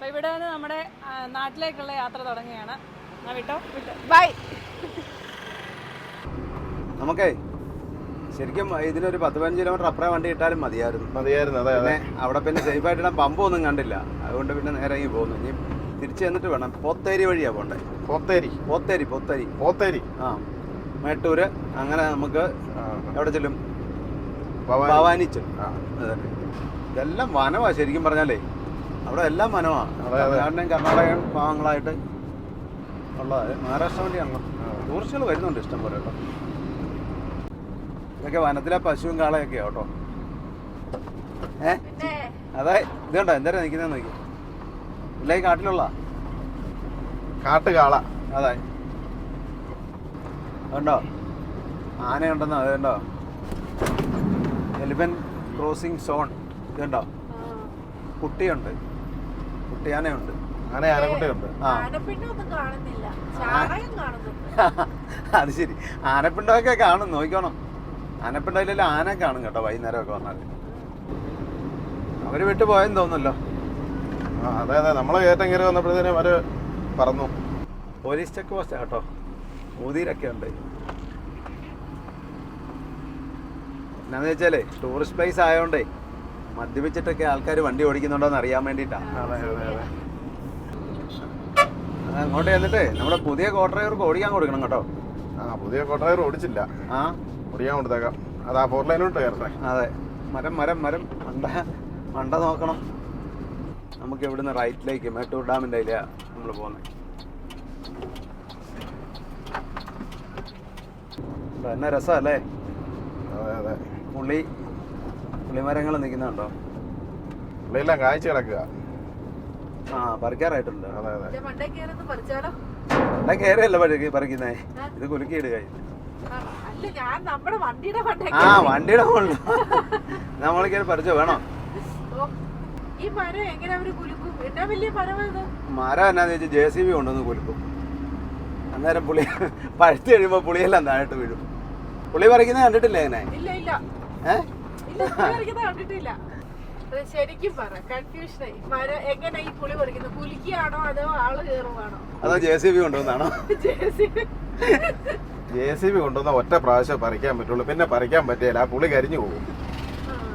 അപ്പൊ ഇവിടെ നിന്ന് നമ്മുടെ നാട്ടിലേക്കുള്ള യാത്ര തുടങ്ങുകയാണ്. എന്നാ വിട്ടോ? വിട്ടോ. ബൈ. നമുക്കേ ശരിക്കും ഇതിനൊരു പത്ത് പതിനഞ്ച് കിലോമീറ്റർ അപ്പുറം വണ്ടി ഇട്ടാലും മതിയായിരുന്നു. മതിയായിരുന്നു അതെ അതെ. അവിടെ പിന്നെ സേഫ് ആയിട്ട് പമ്പ പമ്പ് ഒന്നും കണ്ടില്ല. അതുകൊണ്ട് പിന്നെ നേരെ ഇങ്ങനെ പോകുന്നു. ഇനി തിരിച്ചു ചെന്നിട്ട് വേണം. പോത്തേരി വഴിയാ പോണ്ടേ? പോത്തേരി. പോത്തേരി പോത്തേരി. പോത്തേരി. ആ മേട്ടൂര്. അങ്ങനെ നമുക്ക് എവിടെ ചെല്ലും? ഭവാനി. ഭവാനി ചെല്ലും ഇതെല്ലാം വനമാ ശരിക്കും പറഞ്ഞാലേ. അവിടെ എല്ലാം അതെ. തമിഴ്നാടിനെയും കർണാടക ഭാഗങ്ങളായിട്ട് ഉള്ള മഹാരാഷ്ട്ര വണ്ടിയാണല്ലോ. ടൂറിസ്റ്റുകൾ വരുന്നുണ്ട് ഇഷ്ടം പോലെ കേട്ടോ. ഇതൊക്കെ വനത്തിലെ പശുവും കാളയൊക്കെയാ കേട്ടോ. ഏ? അതെ ഇതുണ്ടോ എന്തായാലും നിൽക്കുന്നത് നോക്കി. ഇല്ല ഈ കാട്ടിലുള്ള. കാട്ടുകാള. അതെ. ഉണ്ടോ ആനയുണ്ടെന്നോ അതുണ്ടോ എലിഫന്റ് ക്രോസിംഗ് സോൺ. ഇതുണ്ടോ കുട്ടിയുണ്ട്. കുട്ടിയാനയുണ്ട്. ആന ആനക്കുട്ടിയുണ്ട്. ആ. കാണുന്നില്ല. ചാണകം കാണുന്നുണ്ട്. അത് ശരി. ആനപ്പിണ്ടമൊക്കെ കാണും നോക്കണം ആനപ്പിണ്ടയിലെല്ലാം ആന കാണും കേട്ടോ വൈകുന്നേരമൊക്കെ വന്നാൽ. അവർ വിട്ടു പോയെന്ന് തോന്നുന്നല്ലോ. ആ അതെ അതെ. നമ്മളെ കയറ്റം കയറി വന്നപ്പോഴത്തേനും അവർ പറന്നു. പോലീസ് ചെക്ക് പോസ്റ്റ് കേട്ടോ. ഊതിയിലൊക്കെ ഉണ്ട്. എന്നാന്ന് വെച്ചാലേ ടൂറിസ്റ്റ് പ്ലേസ് ആയതുകൊണ്ടേ മദ്യപിച്ചിട്ടൊക്കെ ആൾക്കാർ വണ്ടി ഓടിക്കുന്നുണ്ടോ എന്ന് അറിയാൻ വേണ്ടിയിട്ടാണ് അതെ അങ്ങോട്ട് ചെന്നിട്ട് നമ്മുടെ പുതിയ കോട്ടറവർക്ക് ഓടിക്കാൻ കൊടുക്കണം കേട്ടോ. ആ പുതിയ കോട്ടയർ ഓടിച്ചില്ല. ആ? ഓടിക്കാൻ കൊടുത്തേക്കാം. അത് ഫോർ ലൈനോട്ട് കയറട്ടെ. അതെ. മരം മരം മരം. മണ്ട മണ്ട നോക്കണം. നമുക്ക് ഇവിടുന്ന് റൈറ്റിലേക്ക് മേട്ടൂർ ഡാമിന്റെ അതിലാണ് നമ്മൾ പോകുന്നത് എന്നാ രസമല്ലേ അതെ അതെ. പുളി പുളിമരങ്ങൾ നിൽക്കുന്നുണ്ടോ? പുള്ളിയെല്ലാം കാഴ്ച കിടക്കുക. ആ പറിക്കാറായിട്ടുണ്ട്. അതെ അതെ. മണ്ടേ കയറിയല്ല പഴുകി പറിക്കുന്നേ? ഇത് കുലുക്കിയിടുക ആ, ഞാൻ നമ്മുടെ വണ്ടിയുടെ മണ്ടേ ആ വണ്ടിയുടെ മുകളിൽ നമ്മൾ കയറി പറിച്ചോ വേണോ? ഈ മരം എന്നാന്ന് വെച്ചാൽ ജെ സി ബി കൊണ്ടുവന്ന് കുലുക്കും. അന്നേരം പുളി പഴുത്ത് കഴിയുമ്പോൾ പുളിയെല്ലാം താഴോട്ട് വീഴും. പുളി പറിക്കുന്നത് കണ്ടിട്ടില്ലേ അങ്ങനെ? ഇല്ല പുളി കണ്ടിട്ടില്ല. അത് ശരിക്കും പറ കൺഫ്യൂഷനായി മരം എങ്ങനെ ഈ പുളി പറിക്കുന്നത് പുലിക്കാണോ അതോ ആൾ കയറുവാണോ? അതോ J C B കൊണ്ടുവന്നാണോ. J C B. കൊണ്ടുവന്ന ഒറ്റ പ്രാവശ്യം പറിക്കാൻ പറ്റുള്ളൂ. പിന്നെ പറിക്കാൻ പറ്റിയല്ല ആ പുളി കരിഞ്ഞു പോകും.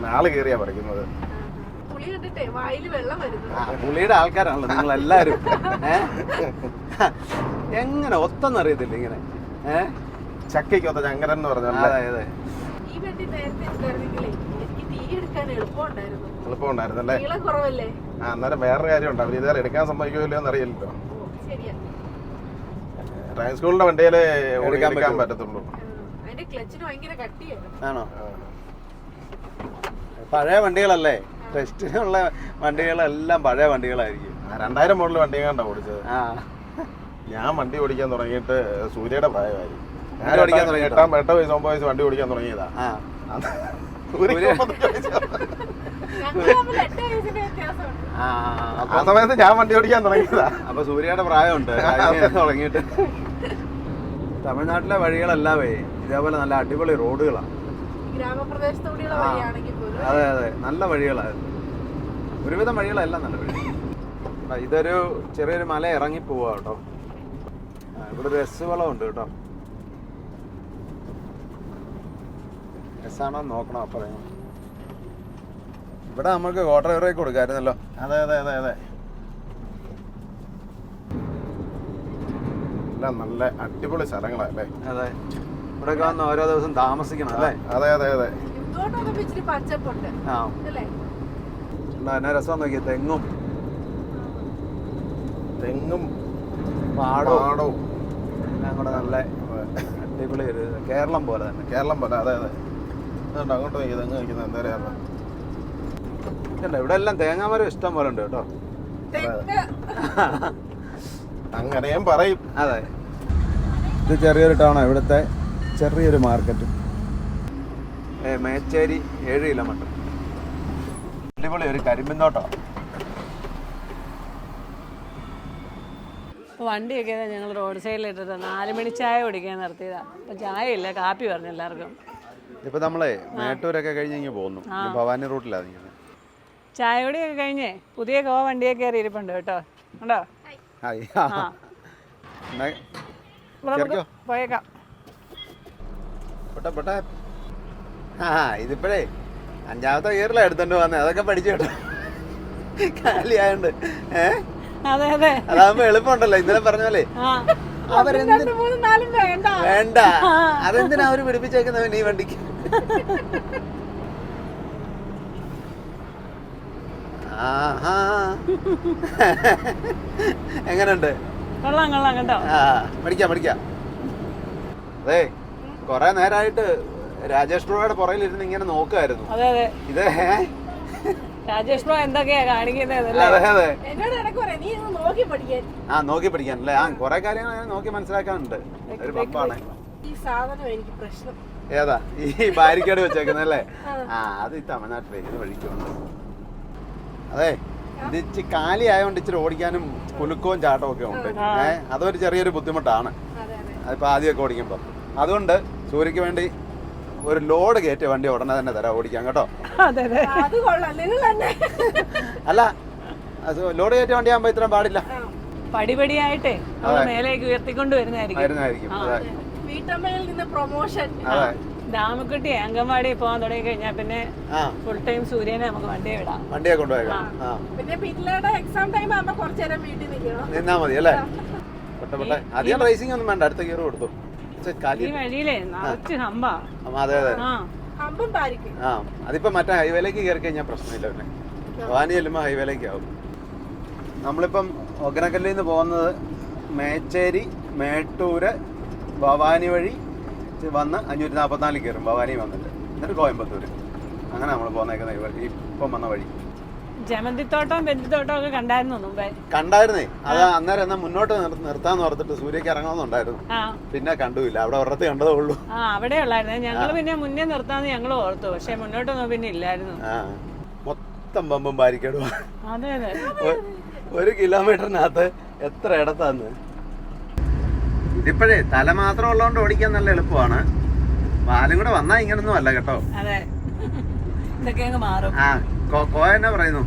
നാളെ കയറിയാ പറിക്കുന്നത്. പുളിയുടെ ആൾക്കാരാണല്ലോ നിങ്ങൾ എല്ലാരും എങ്ങനെ എങ്ങനെ ഒത്തെന്നറിയത്തില്ല ഇങ്ങനെ. ഏഹ് ചക്കയ്ക്കൊത്ത ചങ്കരൻ എന്ന് പറഞ്ഞാൽ അതെ അതെ ഈ വണ്ടി നേരത്തെ എളുപ്പമുണ്ടായിരുന്നല്ലേ? ആ അന്നേരം വേറൊരു കാര്യമുണ്ട്. അവർ ഇതേറെ എടുക്കാൻ സമ്മതിക്കുമല്ലോ എന്ന് അറിയില്ലല്ലോ. ഡ്രൈവിംഗ് സ്കൂളിന്റെ വണ്ടിയിലെ എടുക്കാൻ. പറ്റത്തുള്ളൂ. ആണോ. പഴയ വണ്ടികളല്ലേ? ടെസ്റ്റിനുള്ള വണ്ടികളെല്ലാം പഴയ വണ്ടികളായിരിക്കും. രണ്ടായിരം മോഡൽ വണ്ടി കണ്ടാ ഓടിച്ചത് ഞാൻ വണ്ടി ഓടിക്കാൻ തുടങ്ങിയിട്ട് സൂര്യയുടെ പ്രായമായി. ഞാൻ? എട്ടാം എട്ടോ വയസ്സ് ഒമ്പത് വയസ്സ് വണ്ടി ഓടിക്കാൻ തുടങ്ങിയതാ. ആ സമയത്ത് ഞാൻ വണ്ടി ഓടിക്കാൻ തുടങ്ങിയതാ. അപ്പൊ സൂര്യയുടെ പ്രായമുണ്ട്. തുടങ്ങിയിട്ട്. തമിഴ്നാട്ടിലെ വഴികളല്ലാവേ ഇതേപോലെ നല്ല അടിപൊളി റോഡുകളാണ് അതെ അതെ. നല്ല വഴികളായിരുന്നു. ഒരുവിധം വഴികളെല്ലാം നല്ല വഴി. ഇതൊരു ചെറിയൊരു മല ഇറങ്ങി പോവാ കേട്ടോ. ഇവിടെ ഒരു എസ് വളമുണ്ട് കേട്ടോ. എസ് ആണോ നോക്കണം അപ്പറേ ഇവിടെ നമുക്ക് കോട്ടറേക്ക് കൊടുക്കാമായിരുന്നല്ലോ അതെ അതെ അതെ അതെ. എല്ലാം നല്ല അടിപൊളി സ്ഥലങ്ങളല്ലേ അതെ. ഇവിടെ കാണുന്ന ഓരോ ദിവസം താമസിക്കണം അല്ലേ? അതെ അതെ അതെ. ആ. എന്നാ രസം നോക്കിയ തെങ്ങും. തെങ്ങും പാടവും പാടവും എല്ലാം കൂടെ നല്ല അടിപൊളി ഒരു കേരളം പോലെ തന്നെ. കേരളം പോലെ അതെ അതെ. അതുകൊണ്ട് അങ്ങോട്ട് നോക്കി തെങ്ങ് നിൽക്കുന്നത് എന്താ പറയാ ഇവിടെ എല്ലാം തേങ്ങാമരം ഇഷ്ടം പോലെ ഉണ്ട് കേട്ടോ. അങ്ങനെ ഞാൻ പറയും. അതെ. ഇത് ചെറിയൊരു ടൗണാണ് ഇവിടുത്തെ ചെറിയൊരു മാർക്കറ്റ് ഏ മേച്ചേരി ഏഴ് കിലോമീറ്റർ അടിപൊളി ഒരു കരിമ്പിൻ തോട്ടം വണ്ടിയൊക്കെ ഞങ്ങൾ റോഡ് സൈഡിലിട്ടിട്ട് നാല് മണി ചായ കുടിക്കാൻ നിർത്തിയതാ. അപ്പൊ ചായ ഇല്ല കാപ്പി പറഞ്ഞു എല്ലാവർക്കും. ഇപ്പൊ നമ്മളെ മേട്ടൂരൊക്കെ കഴിഞ്ഞ് ഇങ്ങ് പോകുന്നു ഭവാനി റൂട്ടിലാണ് നിൽക്കുന്നത് ചായ കുടിയൊക്കെ കഴിഞ്ഞേ പുതിയ ഗോവ വണ്ടിയെ കയറി ഇരിപ്പുണ്ട് കേട്ടോ കേറിക്കോ. പോയേക്കാം. പൊട്ടെ പൊട്ടെ. ആ ഇതിപ്പോഴേ അഞ്ചാമത്തെ ഗിയറിലാ എടുത്തോണ്ട് വന്നേ. അതൊക്കെ പഠിച്ചു കേട്ടോ. കാലിയായോണ്ട്. ഏ? അതാകുമ്പോ എളുപ്പമുണ്ടല്ലോ. ഇന്നലെ പറഞ്ഞ പോലെ. അവരെന്ത് വേണ്ട. അതെന്തിനാ അവർ പിടിപ്പിച്ചേക്കുന്നവൻ ഈ വണ്ടിക്ക്? ആഹാ. എങ്ങനുണ്ട് കൊള്ളാം കൊള്ളാം കേട്ടോ ആ പഠിക്കാം പഠിക്കാം. അതെ കൊറേ നേരമായിട്ട് രാജേഷ് പ്രോയുടെ പുറകിലിരുന്ന് ഇങ്ങനെ നോക്കുമായിരുന്നു അതെ അതെ. ഇത് ഏ? രാജേഷ് ബ്രോ എന്തൊക്കെയാ കാണിക്കുന്നത് അതെ അതെ. എന്നോട് ഇടയ്ക്ക് പറയാം നീ ഇത് നോക്കി പഠിക്കാൻ. ആ നോക്കി പഠിക്കാൻ അല്ലേ? ആ കൊറേ കാര്യങ്ങൾ ഞാൻ നോക്കി മനസ്സിലാക്കാനുണ്ട്. ഒരു പപ്പാണ്. ഈ സാധനം എനിക്ക് പ്രശ്നം. ഏതാ? ഈ ബാരിക്കേഡ് വെച്ചേക്കുന്നല്ലേ ആ. അത് ഈ തമിഴ്നാട്ടിലേക്ക് വഴിക്കുണ്ട് അതെ ഇത് ഇച്ചിരി കാലി ആയതുകൊണ്ട് ഇച്ചിരി ഓടിക്കാനും കുലുക്കവും ചാട്ടവും ഒക്കെ ഉണ്ട്. ഏഹ് അതൊരു ചെറിയൊരു ബുദ്ധിമുട്ടാണ്. അതിപ്പോൾ ആദ്യമൊക്കെ ഓടിക്കുമ്പോൾ അതുകൊണ്ട് സൂര്യക്ക് വേണ്ടി ഒരു ലോഡ് കയറ്റിയ വണ്ടി ഉടനെ തന്നെ തരാം ഓടിക്കാൻ കേട്ടോ. അതെ അതെ. അത് കൊള്ളാം. നിങ്ങൾ തന്നെ. അല്ല ലോഡ് കയറ്റിയ വണ്ടി ആകുമ്പോൾ ഇത്രയും പാടില്ല. പടിപടിയായിട്ടേ മേലേക്ക് ഉയർത്തിക്കൊണ്ട് വരുന്നതായിരിക്കും. വീട്ടമ്മയിൽ നിന്ന് പ്രൊമോഷൻ ദാമക്കുട്ടി ഡാമക്കുട്ടി അംഗൻവാടി പോകാൻ തുടങ്ങി കഴിഞ്ഞാൽ പിന്നെ ഫുൾ ടൈം സൂര്യനെ നമുക്ക് വണ്ടിയെ വിടാം. വണ്ടിയെ കൊണ്ടുപോയേക്കാം പിന്നെ പിള്ളേരുടെ എക്സാം ടൈം ആകുമ്പോ കുറച്ചു നേരം വീട്ടിൽ നിൽക്കണം. നിന്നാ മതി അല്ലേ? അധികം റേസിംഗ് ഒന്നും വേണ്ട അടുത്ത ഗിയർ കൊടുത്തു. ഈ വഴിയിലേ നിറച്ച് ഹമ്പാ ആ, അതെ അതെ. ആ. അമ്പം പാരിക്കും. ആ. അതിപ്പോ മറ്റേ ഹൈവേയിലേക്ക് കയറി കഴിഞ്ഞാൽ പ്രശ്നമില്ല പിന്നെ. ഭവാനി ചെല്ലുമ്പോൾ ഹൈവേയിലേക്ക് ആവും. നമ്മളിപ്പം ഒഗനക്കല്ലിൽ നിന്ന് പോകുന്നത് മേച്ചേരി മേട്ടൂര് ഭവാനി വഴി വന്ന് അഞ്ഞൂറ്റി നാൽപ്പത്തിനാലിൽ കയറും. ഭവാനി വന്നിട്ട്. എന്നിട്ട് കോയമ്പത്തൂർ അങ്ങനെ നമ്മൾ പോന്നേക്കുന്ന ഇപ്പം വന്ന വഴി. ജമന്തിത്തോട്ടം ബന്ധിത്തോട്ടം ഒക്കെ കണ്ടായിരുന്നു മുമ്പേ? കണ്ടായിരുന്നേ. അത് അന്നേരം എന്നാ മുന്നോട്ട് നിർ- നിർത്താന്ന് ഓർത്തിട്ട് സൂര്യക്ക് ഇറങ്ങണമെന്നുണ്ടായിരുന്നു പിന്നെ കണ്ടുമില്ല അവിടെ ഒരിടത്ത് കണ്ടതേ ഉള്ളൂ. ആ അവിടെ ഉള്ളായിരുന്നു. ഞങ്ങൾ പിന്നെ മുന്നേ നിർത്താന്ന് ഞങ്ങൾ ഓർത്തു. പക്ഷെ മുന്നോട്ടൊന്നും പിന്നെ ഇല്ലായിരുന്നു. മൊത്തം പമ്പും ബാരിക്കേടും അതെ അതെ. ഒ- ഒരു കിലോമീറ്ററിനകത്ത് എത്ര ഇടത്താന്ന്? ഇതിപ്പോഴേ തല മാത്രം ഉള്ളതുകൊണ്ട് ഓടിക്കാൻ നല്ല എളുപ്പമാണ്. പാലും കൂടെ വന്നാ ഇങ്ങനൊന്നും അല്ല കേട്ടോ. കോന്നെ ആ എന്നാ പറയുന്നു?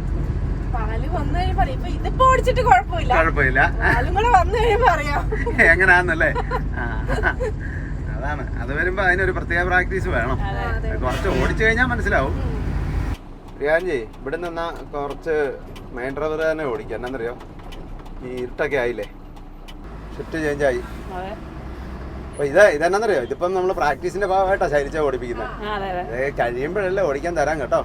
കുഴപ്പമില്ല. എങ്ങനാന്നല്ലേ? അതാണ്. അത് വരുമ്പോ അതിനൊരു പ്രത്യേക പ്രാക്ടീസ് വേണം. കുറച്ച് ഓടിച്ചു കഴിഞ്ഞാൽ മനസ്സിലാവും. പ്രിയാഞ്ചി ഇവിടെ നിന്നാ കുറച്ച് മെയിൻ ഡ്രൈവർ തന്നെ ഓടിക്കാം. എന്നറിയോ ഈ ഇരുട്ടൊക്കെ ആയില്ലേ? ഷിഫ്റ്റ് ചേഞ്ച് ആയി. അപ്പൊ ഇത് ഇതെന്നറിയോ ഇതിപ്പം നമ്മൾ പ്രാക്ടീസിന്റെ ഭാഗമായിട്ടാ ശൈലിച്ച ഓടിപ്പിക്കുന്നത് കഴിയുമ്പോഴല്ലേ ഓടിക്കാൻ തരാം കേട്ടോ.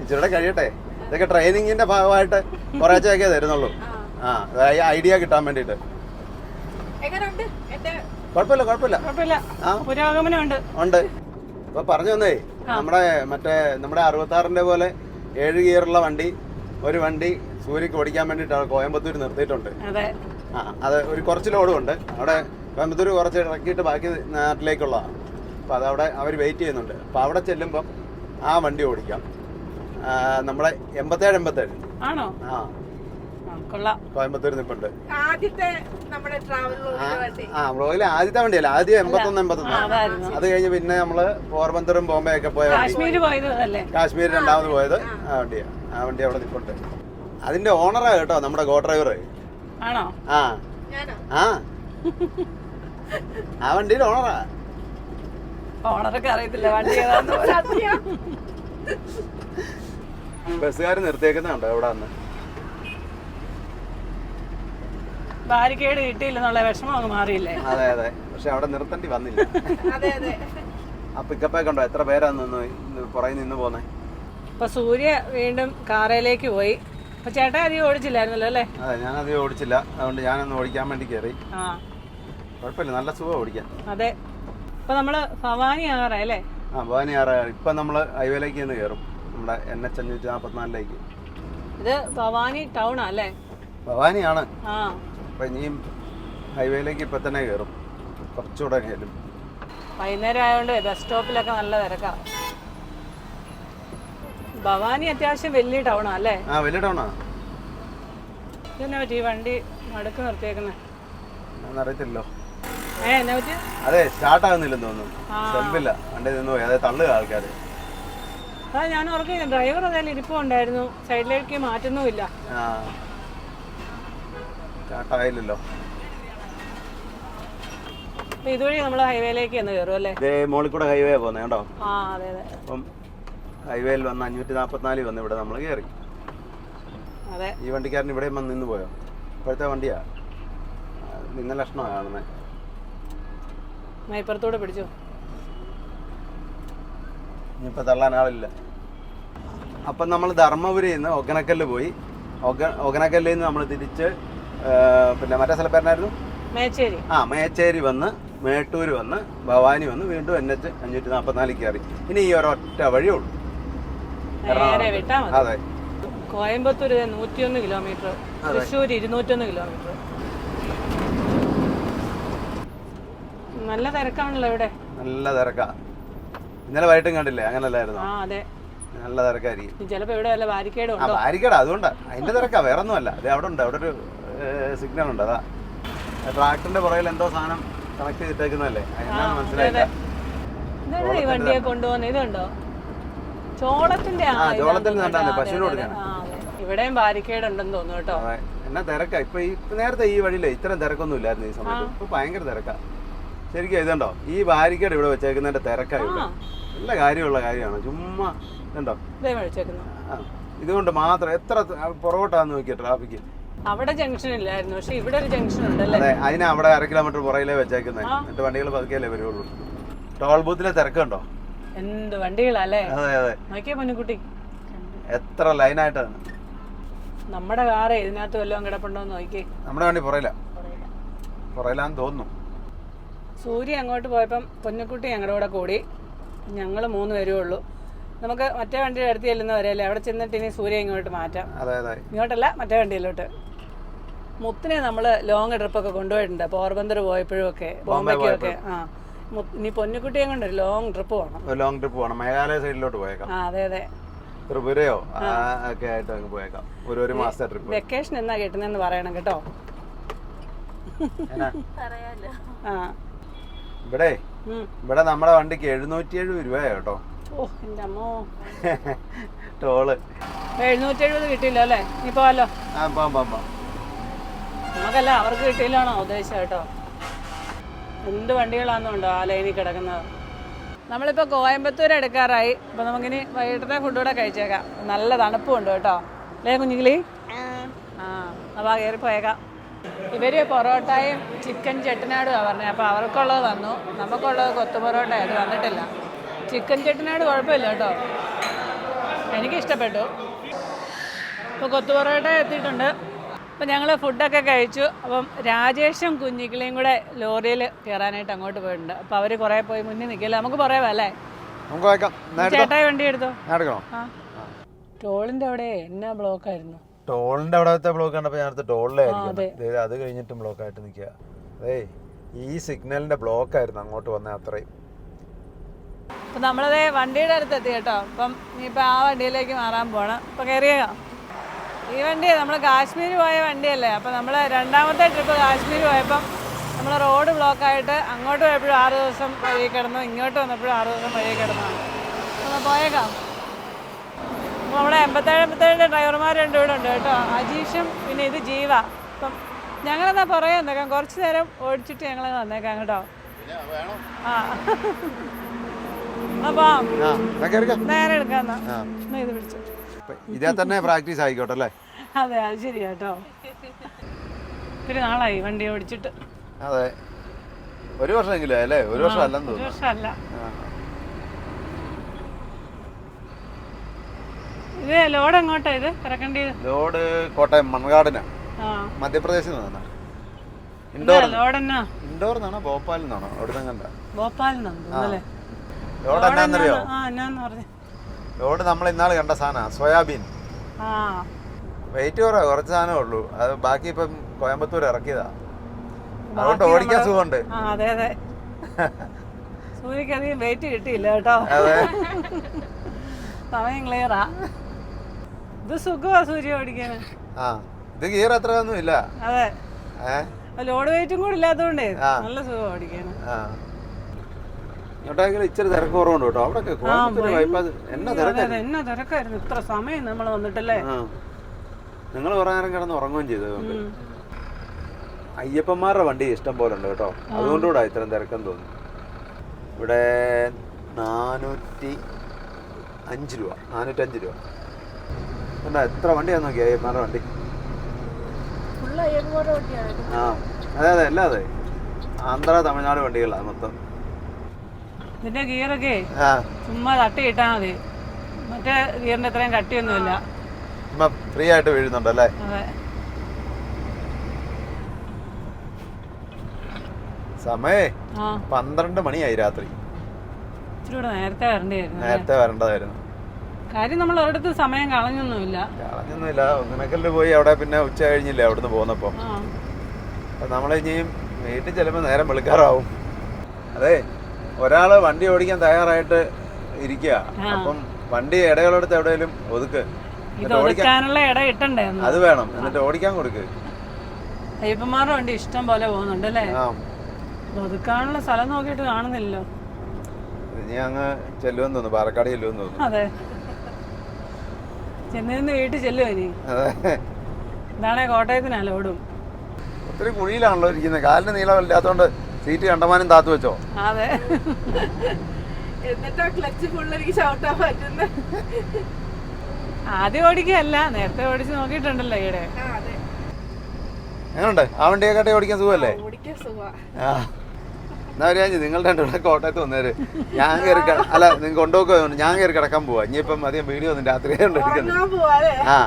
ഇച്ചിരൂടെ കഴിയട്ടെ. ഇതൊക്കെ ട്രെയിനിങ്ങിന്റെ ഭാഗമായിട്ട് കുറേച്ചൊക്കെ തരുന്നുള്ളൂ. ആ. ഐഡിയ കിട്ടാൻ വേണ്ടിട്ട് കുഴപ്പമില്ല കുഴപ്പമില്ല. പുരോഗമനമുണ്ട്. ഉണ്ട്. ഇപ്പൊ പറഞ്ഞു വന്നേ നമ്മുടെ മറ്റേ നമ്മുടെ അറുപത്തി ആറിന്റെ പോലെ ഏഴ് ഗിയറുള്ള വണ്ടി ഒരു വണ്ടി സൂര്യക്ക് ഓടിക്കാൻ വേണ്ടിയിട്ടാണ് കോയമ്പത്തൂർ നിർത്തിയിട്ടുണ്ട്. അതെ. ആ അത് ഒരു കുറച്ച് ലോഡും ഉണ്ട് അവിടെ കോയമ്പത്തൂർ കുറച്ച് ഇറക്കിയിട്ട് ബാക്കി നാട്ടിലേക്കുള്ളതാണ് അപ്പോൾ അതവിടെ അവർ വെയിറ്റ് ചെയ്യുന്നുണ്ട്. അപ്പോൾ അവിടെ ചെല്ലുമ്പം ആ വണ്ടി ഓടിക്കാം. നമ്മളെ എൺപത്തേഴ് എൺപത്തേഴ്. ആണോ? ആ. കോയമ്പത്തൂർ നിൽപ്പുണ്ട് ആദ്യത്തെ നമ്മുടെ ട്രാവൽ ആ ബ്ലോഗിലെ ആദ്യത്തെ വണ്ടിയല്ല? ആദ്യം എൺപത്തൊന്ന് ആ, എൺപത്തൊന്ന് അത് കഴിഞ്ഞ് പിന്നെ നമ്മൾ പോർബന്തറും ബോംബെ ഒക്കെ പോയ കാശ്മീർ രണ്ടാമത് പോയത് ആ. വണ്ടിയാണ് ആ വണ്ടി അവിടെ നിൽപ്പുണ്ട് അതിന്റെ ഓണറാ കേട്ടോ നമ്മുടെ ഗോ ഡ്രൈവർ ആണോ? ആ. ആ. ആ വണ്ടിയുടെ ഓണറാ. ഓണറൊക്കെ അറിയത്തില്ല വണ്ടി ബസ്സുകാർ നിർത്തിയേക്കുന്നുണ്ടോ എവിടെ വന്ന് ബാരിക്കേഡ് കിട്ടിയില്ലെന്നുള്ള വിഷമം അങ്ങ് മാറിയില്ലേ? അതെ അതെ. പക്ഷെ അവിടെ നിർത്തേണ്ടി വന്നില്ല. അതെ അതെ. ആ പിക്കപ്പേ കണ്ടോ എത്ര പേരാ നിന്ന് പുറകെ നിന്ന് പോന്നെ? ഇപ്പൊ സൂര്യ വീണ്ടും കാറയിലേക്ക് പോയി. അപ്പൊ ചേട്ടാ അധികം ഓടിച്ചില്ലായിരുന്നല്ലോ അല്ലേ? അതെ ഞാനധികം ഓടിച്ചില്ല. അതുകൊണ്ട് ഞാനൊന്ന് ഓടിക്കാൻ വേണ്ടി കയറി. ആ. കുഴപ്പമില്ല നല്ല സുഖം ഓടിക്കാൻ. അതെ. ഇപ്പൊ നമ്മൾ ഭവാനി ആറായി അല്ലേ? ആ ഭവാനി ആറ ഇപ്പൊ നമ്മൾ ഹൈവേയിലേക്ക് നിന്ന് കയറും. നമ്മുടെ എൻ എച്ച് അഞ്ഞൂറ്റി നാപ്പത്തിനാലിലേക്ക് ഇത് ഭവാനി ടൗൺ അല്ലേ? ഭവാനിയാണ്. അപ്പം ഇനിയും ഹൈവേയിലേക്ക് ഇപ്പൊ തന്നെ കയറും. കുറച്ചുകൂടെ കയറും. വൈകുന്നേരം ആയതുകൊണ്ട് ബസ് സ്റ്റോപ്പിലൊക്കെ നല്ല തിരക്കാ. ഭവാനി അത്യാവശ്യം വലിയ ടൗണാ അല്ലേ? ആ വലിയ ടൗണാ ഇതെന്നെ പറ്റി ഈ വണ്ടി നടുക്ക് നിർത്തിയേക്കുന്നത് എന്നറിയത്തില്ലല്ലോ ഏ എന്നെ പറ്റി? അതെ സ്റ്റാർട്ട് ആകുന്നില്ലെന്ന് തോന്നുന്നു. ആ. സെൽഫില്ല വണ്ടി നിന്ന് പോയി. അതെ തള്ളുക ആൾക്കാര്. അതാ ഞാൻ ഓർക്കുന്നു ഡ്രൈവർ അതായാലും ഇരിപ്പുണ്ടായിരുന്നു സൈഡിലേക്ക് മാറ്റുന്നുമില്ല. ആ. സ്റ്റാർട്ടായില്ലല്ലോ അപ്പൊ ഇതുവഴി നമ്മൾ ഹൈവേയിലേക്ക് എന്ന് കയറും അല്ലേ? ഇതേ മോളിൽ കൂടെ ഹൈവേ പോകുന്നത് കേട്ടോ ആ അതെ അതെ. അപ്പം ഹൈവേയിൽ വന്ന് അഞ്ഞൂറ്റി നാൽപ്പത്തിനാലിൽ വന്ന് ഇവിടെ നമ്മൾ കയറി അതെ. ഈ വണ്ടിക്കാരൻ ഇവിടെയും വന്ന് നിന്ന് പോയോ? ഇപ്പോഴത്തെ വണ്ടിയാ? നിന്ന ലക്ഷണമാണ് കാണുന്നത് ഞാൻ ഇപ്പുറത്തൂടെ പിടിച്ചു? ഇനിയിപ്പോൾ തള്ളാൻ ആളില്ല. അപ്പം നമ്മൾ ധർമ്മപുരിയിൽ നിന്ന് ഒഗനക്കല്ല് പോയി. ഒഗ ഒഗനക്കല്ലിൽ നിന്ന് നമ്മൾ തിരിച്ച് പിന്നെ മറ്റേ സ്ഥലപ്പേരനായിരുന്നു മേച്ചേരി. ആ മേച്ചേരി വന്ന് മേട്ടൂർ വന്ന് ഭവാനി വന്ന് വീണ്ടും എൻ എച്ച് അഞ്ഞൂറ്റി നാൽപ്പത്തിനാലിൽ കയറി ഇനി ഈ ഒരൊറ്റ വഴിയേ ഉള്ളൂ. നേരെ വിട്ടാ മതി. കോയമ്പത്തൂർ നൂറ്റിയൊന്ന് കിലോമീറ്റർ. തൃശ്ശൂർ ഇരുന്നൂറ്റൊന്ന് കിലോമീറ്റർ. നല്ല തിരക്കാണല്ലോ ഇവിടെ. നല്ല തിരക്കാ. ഇന്നലെ വൈകിട്ടും കണ്ടില്ലേ? അങ്ങനല്ലായിരുന്നു? ആ അതെ. നല്ല തിരക്കായിരിക്കും. ചിലപ്പോ ഇവിടെ വല്ല ബാരിക്കേഡും ഉണ്ടോ? ബാരിക്കട അതുകൊണ്ടാ. അതിന്റെ തിരക്കാ വേറെ ഒന്നുമല്ല അതെ അവിടെ ഉണ്ട്. അവിടെ ഒരു സിഗ്നൽ ഉണ്ട് അതാ. ട്രാക്ടറിന്റെ പുറകിൽ എന്തോ സാധനം കണക്ട് ചെയ്തിട്ടേക്കുന്നല്ലേ മനസ്സിലായില്ല. ഈ വണ്ടിയെ കൊണ്ടുപോകുന്ന? ഇതുണ്ടോ? ചോളത്തിന്റെ ആ ചോളത്തിൽ നട്ടാണ്, പശുവിന്. ഇവിടെയും ബാരിക്കേഡ് ഉണ്ടെന്ന് തോന്നുന്നു കേട്ടോ. എന്നാ തിരക്കാ. ഇപ്പൊ നേരത്തെ ഈ വഴിയിലെ ഇത്രയും തിരക്കൊന്നും ഇല്ലായിരുന്നു ഈ സമയത്ത്. ഇപ്പൊ ഭയങ്കര തിരക്കാ. ശരിക്കും ഇതുണ്ടോ? ഈ ബാരിക്കേഡ് ഇവിടെ വെച്ചേക്കുന്നതിന്റെ തിരക്കാ ഇവിടെ. നല്ല കാര്യമുള്ള കാര്യമാണ്. ചുമ്മാ ഇതുണ്ടോ? ഇതുകൊണ്ട് മാത്രം എത്ര പുറകോട്ടാന്ന് നോക്കിയ ട്രാഫിക് അവിടെ ജംഗ്ഷൻ ഇല്ലായിരുന്നു. പക്ഷെ ഇവിടെ ഒരു ജംഗ്ഷൻ ഉണ്ടല്ലേ അല്ലേ? അതിനെ അവിടെ അര കിലോമീറ്റർ പുറകിലേ വെച്ചേക്കുന്നത് എന്നിട്ട് വണ്ടികൾ പതുക്കെയല്ലേ വരുള്ളൂ ടോൾ ബൂത്തിലെ തിരക്കുണ്ടോ? എന്ത് വണ്ടികളല്ലേ? നോക്കിയ പൊന്നുകുട്ടി. എത്ര ലൈനായിട്ടാണ്? നമ്മുടെ കാറ് ഇതിനകത്ത് വല്ലതും കിടപ്പുണ്ടോന്ന് നോക്കി നമ്മുടെ വണ്ടി പുറയില്ല പുറയിലാന്ന് തോന്നുന്നു. സൂര്യ അങ്ങോട്ട് പോയപ്പം പൊന്നുക്കുട്ടി ഞങ്ങളുടെ കൂടെ കൂടി. ഞങ്ങൾ മൂന്ന് പേരേ ഉള്ളൂ. നമുക്ക് മറ്റേ വണ്ടിയുടെ അടുത്ത് ചെല്ലുന്നവരല്ലേ അവിടെ ചെന്നിട്ട് ഇനി സൂര്യ ഇങ്ങോട്ട് മാറ്റാം. ഇങ്ങോട്ടല്ല മറ്റേ വണ്ടിയിലോട്ട്. മുത്തിനെ നമ്മൾ ലോങ് ട്രിപ്പൊക്കെ കൊണ്ടുപോയിട്ടുണ്ട്. പോർബന്ദർ പോയപ്പോഴും ഒക്കെ ബോംബെക്കൊക്കെ ആ. ഇനി പൊന്നുകുട്ടിയെ കൊണ്ട് ഒരു ലോങ് ട്രിപ്പ് പോകണം ഒരു ലോങ് ട്രിപ്പ് പോകണം മേഘാലയ സൈഡിലോട്ട് പോയേക്കാം. ആ അതെ അതെ. ത്രിപുരയോ? ആ, ഒക്കെ ആയിട്ട് അങ്ങ് പോയേക്കാം. ഒരു ഒരു മാസത്തെ ട്രിപ്പ് വെക്കേഷൻ എന്നാ കിട്ടുന്നതെന്ന് പറയണം കേട്ടോ. ആ. ഇവിടെ ഇവിടെ നമ്മുടെ വണ്ടിക്ക് എഴുന്നൂറ്റി എഴുപത് രൂപ കേട്ടോ. ഓ എന്റെ അമ്മോ. ടോൾ. എഴുന്നൂറ്റി എഴുപത് കിട്ടിയില്ല അല്ലേ? ഇപ്പോ പോവാലോ. ആ പോവാം പോവാം. നമുക്കല്ല അവർക്ക് കിട്ടിയില്ലാണോ ഉദ്ദേശം കേട്ടോ? എന്ത് വണ്ടികളാണെന്നുണ്ടോ ആ ലൈനിൽ കിടക്കുന്നത് നമ്മളിപ്പോൾ കോയമ്പത്തൂർ എടുക്കാറായി. അപ്പോൾ നമുക്കിനി വൈകിട്ടത്തെ ഫുഡ് കൂടെ കഴിച്ചേക്കാം. നല്ല തണുപ്പുണ്ട് കേട്ടോ. അല്ലേ കുഞ്ഞുങ്ങളി ആ. അപ്പോൾ കയറിപ്പോയേക്കാം ഇവർ പൊറോട്ടയും ചിക്കൻ ചെട്ടിനാടുമാണ് പറഞ്ഞത് അപ്പോൾ അവർക്കുള്ളത് വന്നു നമുക്കുള്ളത് കൊത്തു പൊറോട്ട. അത് വന്നിട്ടില്ല. ചിക്കൻ ചെട്ടനാട് കുഴപ്പമില്ല കേട്ടോ. എനിക്കിഷ്ടപ്പെട്ടു. ഇപ്പോൾ കൊത്തു പൊറോട്ട എത്തിയിട്ടുണ്ട്. അപ്പോൾ ഞങ്ങൾ ഫുഡൊക്കെ കഴിച്ചു. അപ്പം രാജേഷും കുഞ്ഞിക്കിളിയും കൂടെ ലോറിയിൽ കയറാനായിട്ട് അങ്ങോട്ട് പോയിട്ടുണ്ട്. അപ്പോൾ അവർ കുറേ പോയി മുന്നിൽ നിൽക്കില്ല നമുക്ക് പറയാം അല്ലേ? ചേട്ടായി വണ്ടി എടുത്തോ? ടോളിന്റെ അവിടെ എന്നാ ബ്ലോക്കായിരുന്നു? ടോളിന്റെ അവിടത്തെ ബ്ലോക്ക് കണ്ടപ്പോൾ ഞാൻ ടോളിലായിരുന്നു അത്. കഴിഞ്ഞിട്ടും ബ്ലോക്ക് ആയിട്ട് നിൽക്കുക അതേ ഈ സിഗ്നലിന്റെ ബ്ലോക്ക് ആയിരുന്നു അങ്ങോട്ട് വന്ന അത്രയും. അപ്പം നമ്മളതേ വണ്ടിയുടെ അടുത്ത് എത്തി കേട്ടോ. അപ്പം ഇനിയിപ്പോൾ ആ വണ്ടിയിലേക്ക് മാറാൻ പോകണം അപ്പോൾ കയറിയേക്കാം ഈ വണ്ടി നമ്മൾ കാശ്മീർ പോയ വണ്ടിയല്ലേ. അപ്പോൾ നമ്മൾ രണ്ടാമത്തെ ട്രിപ്പ് കാശ്മീർ പോയപ്പം നമ്മൾ റോഡ് ബ്ലോക്കായിട്ട് അങ്ങോട്ട് പോയപ്പോഴും ആറ് ദിവസം വഴി കിടന്നു ഇങ്ങോട്ട് വന്നപ്പോഴും ആറ് ദിവസം വഴി കിടന്നാണ് അപ്പോൾ പോയേക്കാം. അപ്പോൾ നമ്മുടെ എൺപത്തേഴ് എൺപത്തേഴിന്റെ ഡ്രൈവർമാർ രണ്ടും ഇവിടെ ഉണ്ട് കേട്ടോ. അജീഷും പിന്നെ ഇത് ജീവ. അപ്പം ഞങ്ങളെന്നാ പുറകെ വന്നേക്കാം കുറച്ച് നേരം ഓടിച്ചിട്ട് ഞങ്ങൾ വന്നേക്കാം കേട്ടോ. ആ. അപ്പം നേരെ എടുക്കാന്നാ ആ. എന്നാ ഇത് പിടിച്ചു. ഇപ്പൊ ഇതേ തന്നെ പ്രാക്ടീസ് ആയിക്കോട്ടെ അല്ലേ? അതെ അത് ശരി കേട്ടോ ഒത്തിരി നാളായി വണ്ടി ഓടിച്ചിട്ട്. അതെ. ഒരു വർഷമെങ്കിലും അല്ലേ? ഒരു വർഷം അല്ലെന്ന് തോന്നുന്നു. വർഷമല്ല. ഇത് ലോഡ് എങ്ങോട്ടാ ഇത്? ഇറക്കേണ്ടി ലോഡ് കോട്ടയം മൺകാടിനാ മധ്യപ്രദേശിൽ നിന്നാണ്. ഇൻഡോർ ലോഡ് എന്നാ? ഇൻഡോർ നിന്നാണോ ഭോപ്പാലിൽ നിന്നാണോ? അവിടുന്ന് കണ്ട ഭോപ്പാലിൽ നിന്നാണ് ലോഡ് എന്നാന്നറിയോ? ആ എന്നാന്ന് പറഞ്ഞു. ലോഡ് നമ്മൾ ഇന്നാൾ കണ്ട സാധനമാണ് സോയാബീൻ. വെയിറ്റ് കുറവ് കുറച്ച് സാധനമേ ഉള്ളൂ. അത് ബാക്കി ഇപ്പം കോയമ്പത്തൂർ ഇറക്കിയതാ. അതുകൊണ്ട് ഓടിക്കാൻ സുഖമുണ്ട്. അതെ അതെ. സൂര്യക്ക് അധികം വെയിറ്റ് കിട്ടിയില്ല കേട്ടോ. സമയം ക്ലിയറാ ഇത് സുഖമാ സൂര്യ ഓടിക്കാൻ. ആ ഇത് ഗിയർ അത്ര ഒന്നും ഇല്ല. അതെ. ലോഡ് വെയിറ്റും കൂടി ഇല്ലാത്തതുകൊണ്ടേ നല്ല സുഖം ഓടിക്കാൻ. ഇച്ചിരി തിരക്ക് കുറവുണ്ട് കേട്ടോ. അവിടെ കോയമ്പത്തൂര് ബൈപ്പാസ് എന്നാ അതെ, തിരക്കാ അതെ, എന്നാ തിരക്കായിരുന്നു? ഇത്ര സമയം നമ്മൾ വന്നിട്ടല്ലേ? നിങ്ങൾ കുറെ നേരം കിടന്ന് ഉറങ്ങുകയും ചെയ്തു അയ്യപ്പന്മാരുടെ വണ്ടി ഇഷ്ടം പോലെ ഉണ്ട് കേട്ടോ. അതുകൊണ്ടുകൂടാ ഇത്രയും തിരക്കെന്ന് തോന്നുന്നു. ഇവിടെ നാനൂറ്റി അഞ്ച് രൂപ നാനൂറ്റഞ്ച് രൂപ. എന്താ എത്ര വണ്ടിയാന്ന് നോക്കി അയ്യപ്പന്മാരുടെ വണ്ടി? ആ അതെ അതെ അല്ലാതെ ആന്ധ്ര തമിഴ്നാട് വണ്ടികളാണ് മൊത്തം. ഇതിന്റെ ഗിയറൊക്കെ ചുമ്മാ തട്ടി ഇട്ടാ മതി. മറ്റേ ഗിയറിന്റെ അത്രയും കട്ടിയൊന്നുമില്ല. ഫ്രീ ആയിട്ട് വീഴുന്നുണ്ടല്ലേ സമയേ പന്ത്രണ്ട് മണിയായി രാത്രി. നേരത്തെ വരേണ്ടിയായിരുന്നു നേരത്തെ വരേണ്ടതായിരുന്നു. കാര്യം നമ്മൾ ഒരിടത്ത് സമയം കളഞ്ഞൊന്നുമില്ല. കളഞ്ഞൊന്നുമില്ല. ഒന്നിനക്കല്ല് പോയി അവിടെ പിന്നെ ഉച്ച കഴിഞ്ഞില്ലേ അവിടുന്ന് പോന്നപ്പോ നമ്മൾ ഇനിയും വീട്ടിൽ ചെല്ലുമ്പോൾ നേരം വെളുക്കാറാവും. അതെ ഒരാൾ വണ്ടി ഓടിക്കാൻ തയ്യാറായിട്ട് ഇരിക്കുക. അപ്പം വണ്ടി ഇടകളെടുത്ത് എവിടെയെങ്കിലും ഒതുക്ക്. എന്നിട്ട് ഇട ഇട്ടണ്ടേ അത് വേണം. എന്നിട്ട് ഓടിക്കാൻ കൊടുക്ക്. അയ്യപ്പന്മാരുടെ വണ്ടി ഇഷ്ടം പോലെ പോകുന്നുണ്ട് അല്ലേ ഒതുക്കാനുള്ള സ്ഥലം നോക്കിയിട്ട് കാണുന്നില്ലല്ലോ. ഇനി അങ്ങ് ചെല്ലുമെന്ന് തോന്നുന്നു. പാലക്കാട് ചെല്ലുമെന്ന് തോന്നുന്നു. അതെ. ചെന്നിരുന്ന് വീട്ടിൽ ചെല്ലുമോ ഇനി? ഇതാണെ കോട്ടയത്തിനാലോടും ഒത്തിരി കുഴിയിലാണല്ലോ ഇരിക്കുന്നത് കാലിന് നീളമില്ലാത്തതുകൊണ്ട് സീറ്റ് കണ്ടമാനം താത്തു വെച്ചോ? അതെ. എന്നിട്ടാ ക്ലച്ച് ഫുള്ള് എനിക്ക് ചവിട്ടാൻ പറ്റുന്ന? ആദ്യം ഓടിക്കല്ല നേരത്തെ ഓടിച്ച് നോക്കിയിട്ടുണ്ടല്ലോ അതെ. എങ്ങനെയുണ്ട് ആ വണ്ടിയെക്കാട്ടെ ഓടിക്കാൻ സുഖമല്ലേ? ഓടിക്കാൻ സുഖമാ ആ. എന്നാ ഒരു കാര്യം നിങ്ങൾ രണ്ടുകൂടെ കോട്ടയത്ത് വന്നേര്. ഞാൻ കയറി അല്ല നിങ്ങൾ കൊണ്ടുപോക്കുന്നുണ്ട് ഞാൻ കയറി കിടക്കാൻ പോവാ. ഇനിയിപ്പം അധികം വീഡിയോ ഒന്നും രാത്രി എടുക്കുന്നത് ആ.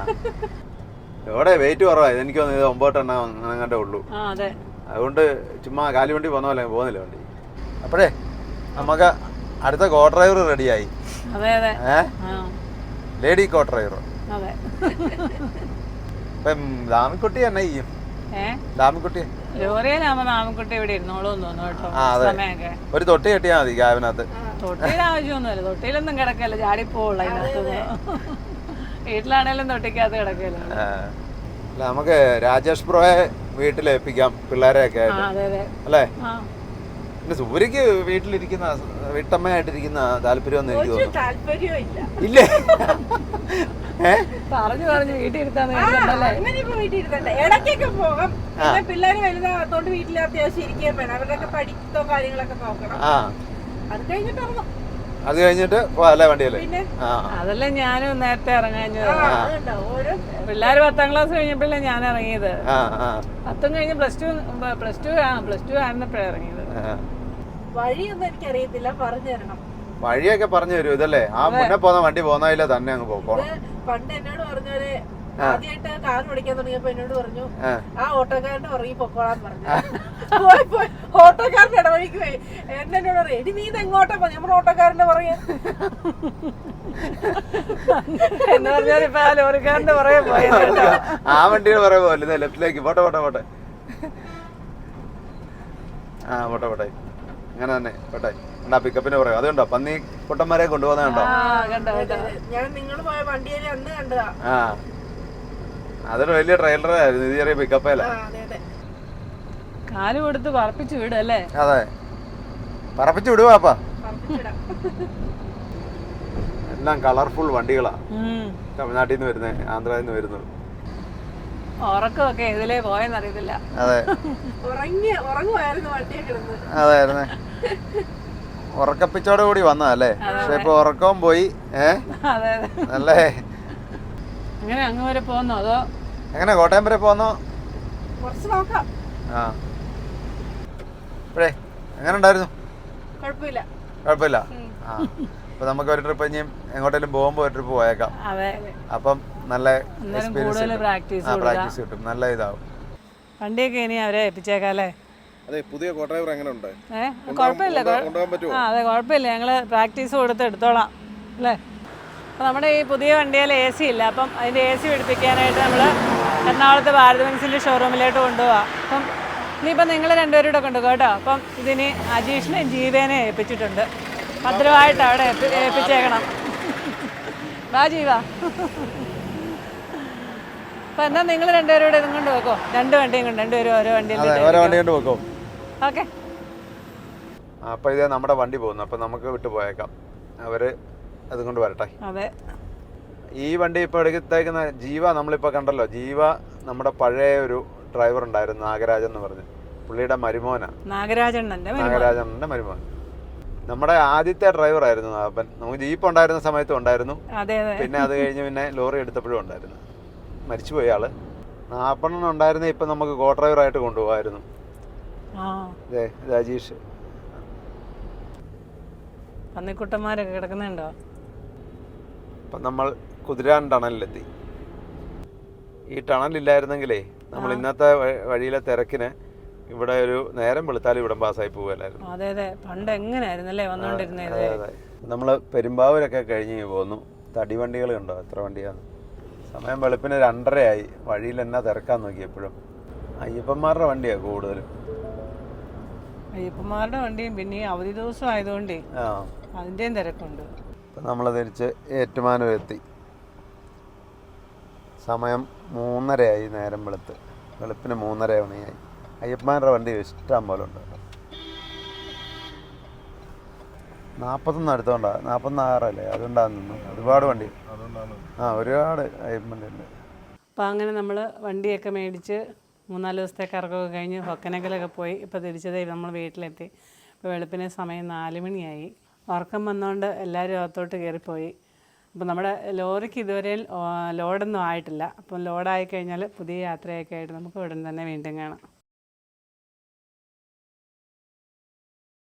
ഇവിടെ വെയിറ്റ് കുറവായി എനിക്ക് തോന്നുന്നു ഇത് ഒമ്പതെണ്ണം അങ്ങനെ ഉള്ളൂ. ആ അതെ. അതുകൊണ്ട് ചുമ്മാ കാലുവണ്ടി പോന്ന പോലെ പോകുന്നില്ല വണ്ടി. അപ്പോഴേ നമുക്ക് അടുത്ത കോ ഡ്രൈവർ റെഡിയായി ലേഡി കോ ഡ്രൈവർ ഇപ്പം ദാമിക്കുട്ടി എന്നാ ചെയ്യും. ദാമിക്കുട്ടി. ഇവിടെ തോന്നുന്നു കേട്ടോ. ഒരു തൊട്ടി കെട്ടിയാ മതി ക്യാബിനകത്ത്. ആവശ്യമൊന്നുമില്ല. തൊട്ടിയിലൊന്നും കിടക്കല്ല ചാടിപ്പോവുള്ള അതിനകത്ത്. വീട്ടിലാണേലും തൊട്ടിക്കകത്ത് കിടക്കല്ലോ. നമുക്ക് രാജേഷ് പ്രോയെ വീട്ടിലേൽപ്പിക്കാം പിള്ളേരെയൊക്കെ ആ ആയിട്ട് അല്ലേ? ആ. പിന്നെ സൂര്യക്ക് വീട്ടിലിരിക്കുന്ന വീട്ടമ്മയായിട്ടിരിക്കുന്ന താല്പര്യമൊന്നും എനിക്ക് തോന്നുന്നു. ഇല്ല. പറഞ്ഞു പറഞ്ഞു വീട്ടിൽ ഇരുത്താന്ന് ആ, കേട്ടിട്ടുണ്ടല്ലേ അങ്ങനെ ഇപ്പൊ വീട്ടിൽ ഇരുത്തണ്ടേ ഇടയ്ക്കൊക്കെ പോകാം. പിന്നെ പിള്ളേര് വലുതാകത്തോണ്ട് വീട്ടിൽ അത്യാവശ്യം ഇരിക്കുകയും വേണം. അവരുടെയൊക്കെ പഠിത്തോ കാര്യങ്ങളൊക്കെ നോക്കണം. ആ. അത് കഴിഞ്ഞിട്ട് ഇറങ്ങും അത് കഴിഞ്ഞിട്ട് അല്ലേ വണ്ടിയല്ലേ അല്ലേ അതല്ല ഞാനും നേരത്തെ ഇറങ്ങാഞ്ഞത്. പിള്ളേര് പത്താം ക്ലാസ് കഴിഞ്ഞപ്പോഴല്ലേ ഞാൻ ഇറങ്ങിയത്. പത്തും കഴിഞ്ഞ് പ്ലസ് ടു പ്ലസ് ടു ആ പ്ലസ് ടു ആയിരുന്നപ്പോഴാണ് ഇറങ്ങിയത്. വഴിയൊന്നും എനിക്കറിയത്തില്ല പറഞ്ഞു തരണം. വഴിയൊക്കെ പറഞ്ഞു തരും ഇതല്ലേ? ആ മുന്നേ പോന്ന വണ്ടി പോന്നതിലെ തന്നെ അങ്ങ് പോക്കോണം ഇത് പണ്ട് എന്നോട് പറഞ്ഞവര് ആദ്യമായിട്ട് കാർ ഓടിക്കാൻ തുടങ്ങിയപ്പോ എന്നോട് പറഞ്ഞു ആ. ആ ഓട്ടോക്കാരന്റെ ഉറങ്ങി പൊക്കോളാൻ പറഞ്ഞു. പോയി പോയി. ഓട്ടോക്കാരന്റെ ഇടവഴിക്ക് പോയി. എന്നെ എന്നോട് പറയും എടി നീ ഇതെങ്ങോട്ടാ പോയി നമ്മുടെ ഓട്ടോക്കാരന്റെ പറയാ എന്ന് പറഞ്ഞാൽ ഇപ്പൊ ആ ലോറിക്കാരന്റെ പുറകെ പോയത് ആ വണ്ടിയുടെ പറയാൻ പോലെ ലെഫ്റ്റിലേക്ക്. പോട്ടെ പോട്ടെ പോട്ടെ. ആ പോട്ടെ പോട്ടെ. അങ്ങനെ തന്നെ പോട്ടെ. എന്നാ പിക്കപ്പിന് പറയാം അതുകൊണ്ടോ പന്നി കുട്ടന്മാരെ കൊണ്ടുപോകുന്ന കണ്ടോ? ആ കണ്ടോ കേട്ടോ ഞാൻ നിങ്ങൾ പോയ വണ്ടിയിൽ അന്ന് കണ്ടതാ. ആ. അതൊരു വലിയ ട്രെയിലറായിരുന്നു ഇത് ചെറിയ പിക്കപ്പേല കാൽ കൊടുത്ത് പറപ്പിച്ചു അല്ലേ? അതെ. പറപ്പിച്ചു വിടുവാപ്പാ എല്ലാം കളർഫുൾ വണ്ടികളാ. തമിഴ്നാട്ടിൽ നിന്ന് വരുന്നത് ആന്ധ്രയിൽ നിന്ന് വരുന്നത്. ഉറക്കമൊക്കെ ഇതിലേ അതെ. ഉറങ്ങുമായിരുന്നു വണ്ടിയെ കിടന്ന്. അതായിരുന്നേ. ഉറക്കപ്പിച്ചോടെ കൂടി വന്നതല്ലേ പക്ഷെ ഇപ്പൊ ഉറക്കവും പോയി അല്ലേ അതെ അതെ. അങ്ങനെ അങ്ങ് വരെ പോന്നോ അതോ? എങ്ങനെ കോട്ടയം വരെ പോന്നോ? കുറച്ച് നോക്കാം. ആ. ഇപ്പോഴേ എങ്ങനെ ഉണ്ടായിരുന്നു കുഴപ്പമില്ല? കുഴപ്പമില്ല ആ അപ്പൊ നമുക്ക് ഒരു ട്രിപ്പ് ഇനിയും എങ്ങോട്ടേലും പോകുമ്പോൾ ഒരു ട്രിപ്പ് പോയേക്കാം. അതെ. അപ്പം നല്ല എക്സ്പീരിയൻസ് പ്രാക്ടീസ് ആ പ്രാക്ടീസ് കിട്ടും. നല്ല ഇതാവും. വണ്ടിയൊക്കെ ഇനി അവരെ ഏൽപ്പിച്ചേക്കാല്ലേ അതെ പുതിയ എങ്ങനെ ഉണ്ട് കുഴപ്പമില്ല. കുഴ- പറ്റുമോ? ആ അതെ കുഴപ്പമില്ല. ഞങ്ങൾ പ്രാക്ടീസ് കൊടുത്ത് എടുത്തോളാം അല്ലേ? അപ്പോൾ നമ്മുടെ ഈ പുതിയ വണ്ടിയിൽ എ സി ഇല്ല. അപ്പം അതിന്റെ എ സി പിടിപ്പിക്കാനായിട്ട് നമ്മൾ എറണാകുളത്ത് ഭാരത് ബെൻസിന്റെ ഷോറൂമിലോട്ട് കൊണ്ടുപോവാം. അപ്പം ഇനിയിപ്പം നിങ്ങൾ രണ്ടുപേരും കൂടെ കൊണ്ടുപോകും കേട്ടോ? അപ്പം ഇതിന് അജീഷിനെ ജീവേനെ ഏൽപ്പിച്ചിട്ടുണ്ട്. ഭദ്രമായിട്ട് അവിടെ ഏൽപ്പി- ഏൽപ്പിച്ചേക്കണം. വാ ജീവ. അപ്പം എന്നാൽ നിങ്ങൾ രണ്ടുപേരും കൂടെ ഇതും കൊണ്ട് വെക്കോ. രണ്ട് വണ്ടിയും കൊണ്ട് രണ്ടുപേരും ഓരോ വണ്ടിയിൽ അതെ ഓരോ വണ്ടി കൊണ്ട് വെക്കോ. ഓക്കെ. അപ്പോൾ ഇതേ നമ്മുടെ വണ്ടി പോകുന്നു. അപ്പോൾ നമുക്ക് വിട്ടു പോയേക്കാം. അവർ അതുകൊണ്ട് വരട്ടെ. അതെ. ഈ വണ്ടി ഇപ്പോൾ എടുത്തേക്കുന്ന ജീവ നമ്മളിപ്പോൾ കണ്ടല്ലോ. ജീവ നമ്മുടെ പഴയ ഒരു ഡ്രൈവർ ഉണ്ടായിരുന്നു നാഗരാജൻ എന്ന് പറഞ്ഞ്. പുള്ളിയുടെ മരുമോന. നാഗരാജണ്ണന്റെ മരുമോൻ. നമ്മുടെ ആദ്യത്തെ ഡ്രൈവർ ആയിരുന്നു നാപ്പൻ നമുക്ക് ജീപ്പ് ഉണ്ടായിരുന്ന സമയത്തും ഉണ്ടായിരുന്നു. പിന്നെ അത് കഴിഞ്ഞ് പിന്നെ ലോറി എടുത്തപ്പോഴും ഉണ്ടായിരുന്നു. മരിച്ചുപോയി ആൾ. നാപ്പണ്ണം ഉണ്ടായിരുന്ന ഇപ്പൊ നമുക്ക് കോ ഡ്രൈവർ ഡ്രൈവറായിട്ട് കൊണ്ടുപോകായിരുന്നു രാജീഷ്. പന്നിക്കുട്ടന്മാരൊക്കെ കിടക്കുന്നുണ്ടോ? അപ്പം നമ്മൾ കുതിരാൻ ടണലിലെത്തി. ഈ ടണലില്ലായിരുന്നെങ്കിലേ നമ്മൾ ഇന്നത്തെ വഴിയിലെ തിരക്കിന് ഇവിടെ ഒരു നേരം വെളുത്താലും ഇവിടെ പാസ്സായി പോവുകയല്ലായിരുന്നു. അതെ അതെ. പണ്ട് എങ്ങനെയായിരുന്നു അല്ലേ വന്നുകൊണ്ടിരുന്നത് നമ്മൾ പെരുമ്പാവൂരൊക്കെ കഴിഞ്ഞ് പോന്നു. തടി വണ്ടികൾ കണ്ടോ? എത്ര വണ്ടിയാണ് സമയം വെളുപ്പിന് രണ്ടരയായി. വഴിയിൽ എന്നാ തിരക്കാൻ നോക്കിയപ്പോഴും അയ്യപ്പന്മാരുടെ വണ്ടിയാണ് കൂടുതലും. അയ്യപ്പന്മാരുടെ വണ്ടിയും പിന്നെ ഈ അവധി ദിവസം ആയതുകൊണ്ട് ആ. അതിന്റെയും തിരക്കുണ്ട്. ഇപ്പം നമ്മൾ തിരിച്ച് ഏറ്റുമാനൂർ എത്തി സമയം മൂന്നരയായി നേരം വെളുത്ത്. വെളുപ്പിന് മൂന്നര മണിയായി. അയ്യപ്പന്മാരുടെ വണ്ടി ഇഷ്ടം പോലെ ഉണ്ട്. നാൽപ്പത്തൊന്ന് അടുത്തോണ്ടാ. അതുകൊണ്ടാണ് അതുകൊണ്ടാന്ന് ഒരുപാട് വണ്ടി. ആ ഒരുപാട് അയ്യപ്പന്റെ ഉണ്ട്. അപ്പോൾ അങ്ങനെ നമ്മൾ വണ്ടിയൊക്കെ മേടിച്ച് മൂന്നാൽ ദിവസത്തെ കറക്കമൊക്കെ കഴിഞ്ഞ് ഹൊക്കനക്കലൊക്കെ പോയി ഇപ്പോൾ തിരിച്ചതേ നമ്മൾ വീട്ടിലെത്തി. ഇപ്പോൾ വെളുപ്പിന് സമയം നാല് മണിയായി. ഉറക്കം വന്നുകൊണ്ട് എല്ലാവരും അകത്തോട്ട് കയറിപ്പോയി അപ്പോൾ നമ്മുടെ ലോറിക്ക് ഇതുവരെ ലോഡൊന്നും ആയിട്ടില്ല. അപ്പം ലോഡായി കഴിഞ്ഞാൽ പുതിയ യാത്രയൊക്കെ ആയിട്ട് നമുക്ക് ഉടൻ തന്നെ വീണ്ടും കാണാം.